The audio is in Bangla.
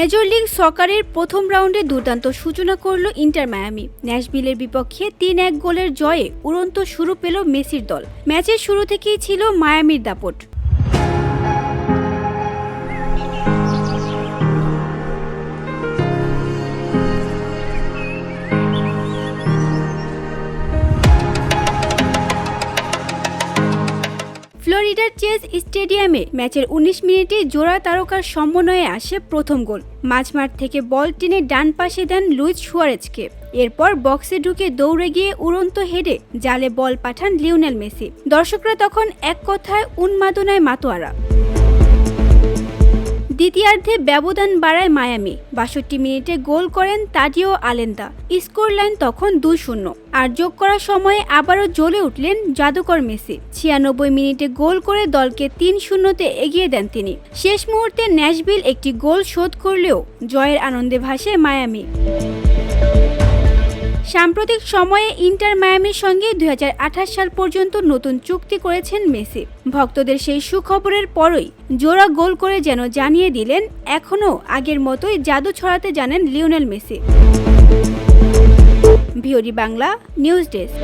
মেজর লিগ সকারের প্রথম রাউন্ডে দুর্দান্ত সূচনা করল ইন্টার মায়ামি। ন্যাশবিলের বিপক্ষে তিন এক গোলের জয়ে উড়ন্ত শুরু পেল মেসির দল। ম্যাচের শুরু থেকেই ছিল মায়ামির দাপট। ফ্লোরিডার চেজ স্টেডিয়ামে ম্যাচের ১৯ মিনিটে জোড়া তারকার সমন্বয়ে আসে প্রথম গোল। মাঝমাঠ থেকে বল টেনে ডান পাশে দেন লুইস সুয়ারেজকে। এরপর বক্সে ঢুকে দৌড়ে গিয়ে উড়ন্ত হেডে জালে বল পাঠান লিওনেল মেসি। দর্শকরা তখন এক কথায় উন্মাদনায় মাতোয়ারা। দ্বিতীয়ার্ধে ব্যবধান বাড়ায় মায়ামি। বাষট্টি মিনিটে গোল করেন তাডিও আলেন্দা। স্কোর লাইন তখন দুই শূন্য। আর যোগ করার সময়ে আবারও জ্বলে উঠলেন জাদুকর মেসি। ছিয়ানব্বই মিনিটে গোল করে দলকে তিন শূন্যতে এগিয়ে দেন তিনি। শেষ মুহূর্তে ন্যাশবিল একটি গোল শোধ করলেও জয়ের আনন্দে ভাসে মায়ামি। সাম্প্রতিক সময়ে ইন্টার মায়ামির সঙ্গে দুই হাজার আঠাশ সাল পর্যন্ত নতুন চুক্তি করেছেন মেসি। ভক্তদের সেই সুখবরের পরই জোড়া গোল করে যেন জানিয়ে দিলেন এখনও আগের মতোই জাদু ছড়াতে জানেন লিওনেল মেসি। ভিওরি বাংলা, নিউজ ডেস্ক।